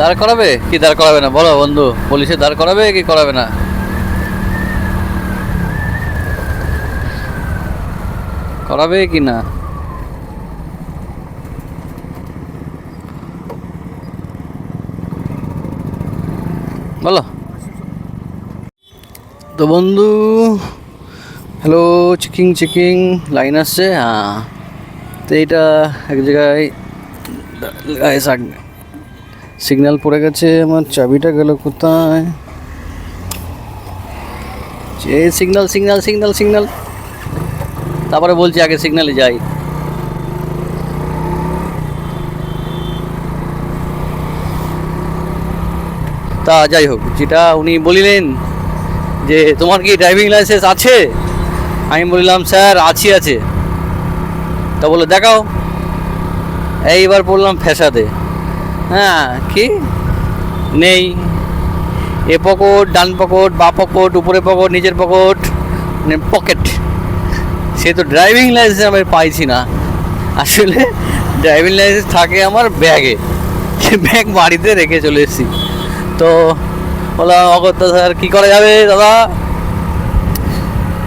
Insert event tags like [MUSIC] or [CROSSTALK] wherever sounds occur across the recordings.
দাঁড় করাবে? কি দাঁড় করাবে না? বলো বন্ধু, পুলিশে দাঁড় করাবে কি করাবে না? করাবে কি না? বলো। তো বন্ধু হ্যালো চেকিং চেকিং লাইন আসছে? হ্যাঁ। তো এইটা এক জায়গায় সিগন্যাল পড়ে গেছে, আমার চাবিটা গেল কোথায়? যে সিগন্যাল সিগন্যাল সিগন্যাল সিগন্যাল। তারপরে বলছি আগে সিগন্যালে যাই। তা যাই হোক, যেটা উনি বলিলেন যে, তোমার কি ড্রাইভিং লাইসেন্স আছে? আমি বললাম, স্যার, আছি, আছে। তা বলে, দেখাও। এইবার পড়লাম ফ্যাসাদে। হ্যাঁ কি? নেই। এ পকেট, ডান পকেট, বা পকেট উপরে পকেট, নিচের পকেট মানে পকেট। সে তো ড্রাইভিং লাইসেন্স আমি পাইছি না। আসলে ড্রাইভিং লাইসেন্স থাকে আমার ব্যাগে। সে ব্যাগ বাড়িতে রেখে চলে এসেছি। তো বললাম, অগত্যা স্যার, কী করা যাবে দাদা?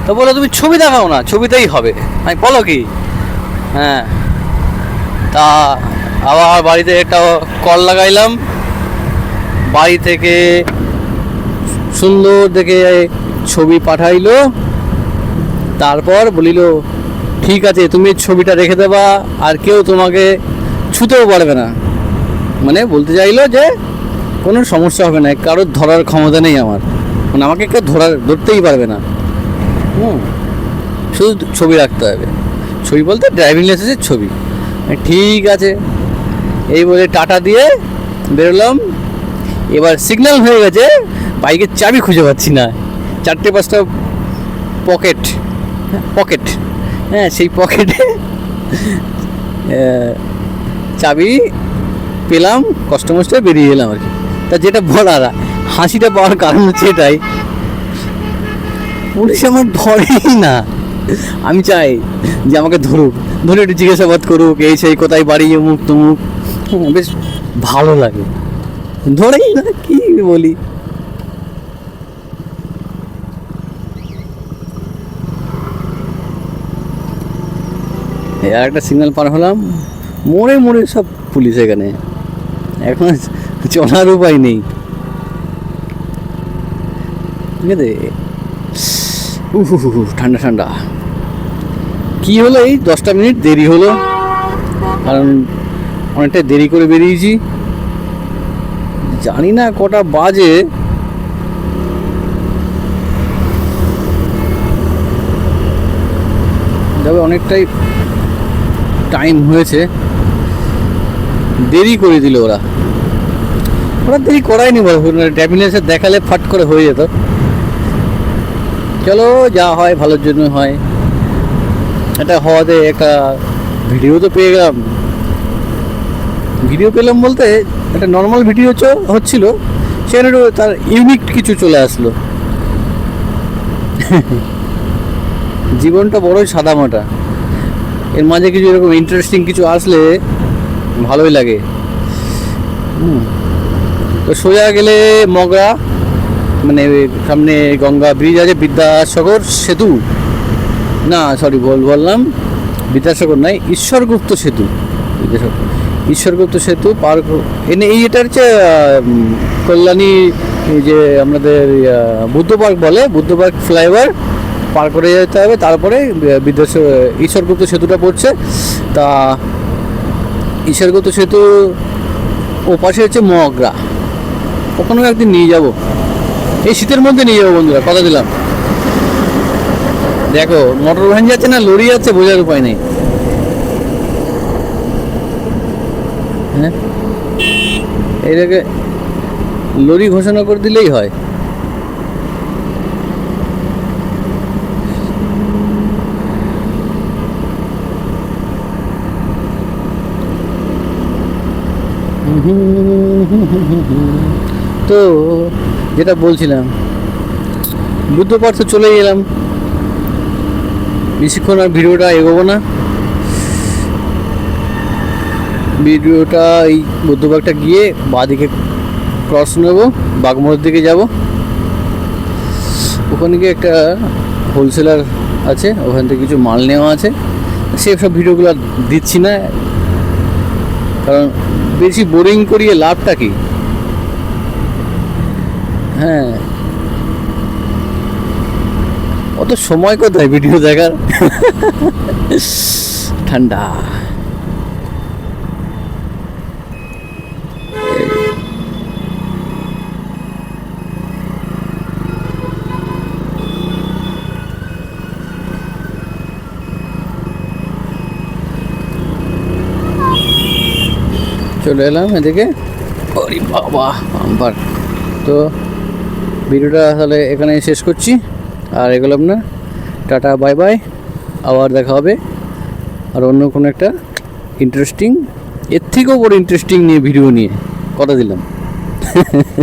তো বলো তুমি ছবি দেখাও না, ছবিতেই হবে। আমি, বলো কি? হ্যাঁ। তা আবার বাড়িতে একটা কল লাগাইলাম। বাড়ি থেকে সুন্দর দেখে ছবি পাঠাইলো। তারপর বলিল, ঠিক আছে, তুমি ছবিটা রেখে দেবা, আর কেউ তোমাকে ছুতেও পারবে না। মানে বলতে চাইলো যে, কোনো সমস্যা হবে না, কারোর ধরার ক্ষমতা নেই আমার। মানে আমাকে কেউ ধরার, ধরতেই পারবে না। হুম, শুধু ছবি রাখতে হবে। ছবি বলতে ড্রাইভিং লাইসেন্সের ছবি। ঠিক আছে এই বলে টাটা দিয়ে বেরোলাম। এবার সিগন্যাল হয়ে গেছে, বাইকের চাবি খুঁজে পাচ্ছি না। চারটে পাঁচটা পকেট পকেট হ্যাঁ সেই পকেটে চাবি পেলাম কষ্ট মষ্টে বেরিয়ে এলাম আর কি। তা যেটা বলার, হাসিটা পাওয়ার কারণ হচ্ছে এটাই। পুলিশ আমার ধরেই না। আমি চাই যে আমাকে ধরুক, ধরে একটু জিজ্ঞাসাবাদ করুক, এই সেই কোথায় বাড়ি অমুক তমুক বেশ ভালো লাগে। ধরেই না, কি বলি? আর একটা সিগন্যাল পার হলাম। মোড়ে মোড়ে সব পুলিশ এখানে। এখন চলার উপায় নেই। ঠিক আছে? ঠান্ডা ঠান্ডা। কি হলো এই? দশটা মিনিট, দেরি হলো। কারণ অনেকটা দেরি করে বেরিয়েছি। জানি না কটা বাজে। তবে অনেকটাই টাইম হয়েছে। দেরি করে দিল ওরা। ওরা দেরি করায়নি ড্যামিনেসে দেখালে ফাট করে হয়ে যেত। চলো, যা হয় ভালোর জন্য হয়। এটা হওয়াতে একটা ভিডিও তো পেয়ে গেলাম। ভিডিও পেলাম বলতে একটা নর্মাল ভিডিও হচ্ছিল সেখানে তার ইউনিক কিছু চলে আসলো। জীবনটা বড়ই সাদামাটা। এর মাঝে কিছু এরকম ইন্টারেস্টিং কিছু আসলে ভালোই লাগে। তো সোজা গেলে মগরা মানে সামনে গঙ্গা ব্রিজ আছে, বিদ্যাসাগর সেতু। না সরি বল, বললাম বিদ্যাসাগর নয়, ঈশ্বরগুপ্ত সেতু। বিদ্যাসাগর। ঈশ্বরগুপ্ত সেতু পার এনে এটা হচ্ছে কল্যাণী যে আমাদের বুদ্ধ পার্ক বলে, বুদ্ধ পার্ক ফ্লাইওভার পার করে যেতে হবে, তারপরে বিদ্যাস ঈশ্বরগুপ্ত সেতুটা পড়ছে। তা, ঈশ্বরগুপ্ত সেতু ও পাশে হচ্ছে মগরা ওখানেও একদিন নিয়ে যাব। এই শীতের মধ্যে নিয়ে যাব বন্ধুরা, কথা দিলাম। দেখো, মোটর ভ্যান যাচ্ছে না, লরি যাচ্ছে, বোঝার উপায় নেই। হ্যাঁ? এইটাকে লরি ঘোষণা করে দিলেই হয়। তো যেটা বলছিলাম বুদ্ধ পার্ক তো চলে গেলাম বেশিক্ষণ আর ভিডিওটা এগোবো না। ভিডিওটা এই বুদ্ধ পার্কটা গিয়ে বাঁদিকে ক্রস নেব বাগমোড়ের দিকে যাব। ওখানে গিয়ে একটা হোলসেলার আছে, ওখান থেকে কিছু মাল নেওয়া আছে। সে সব ভিডিওগুলো দিচ্ছি না। কারণ বেশি বোরিং করিয়ে লাভটা কি? হ্যাঁ। অত সময় কোথায় ভিডিও দেখার? [LAUGHS] ঠান্ডা। চলে এলাম এদিকে। ওরে বাবা বাম্পার তো ভিডিওটা তাহলে এখানে শেষ করছি। আর এগুলো আপনার টাটা, বাই বাই। আবার দেখা হবে। আর অন্য কোনো একটা ইন্টারেস্টিং এর থেকেও বড় ইন্টারেস্টিং নিয়ে ভিডিও নিয়ে। কথা দিলাম। [LAUGHS]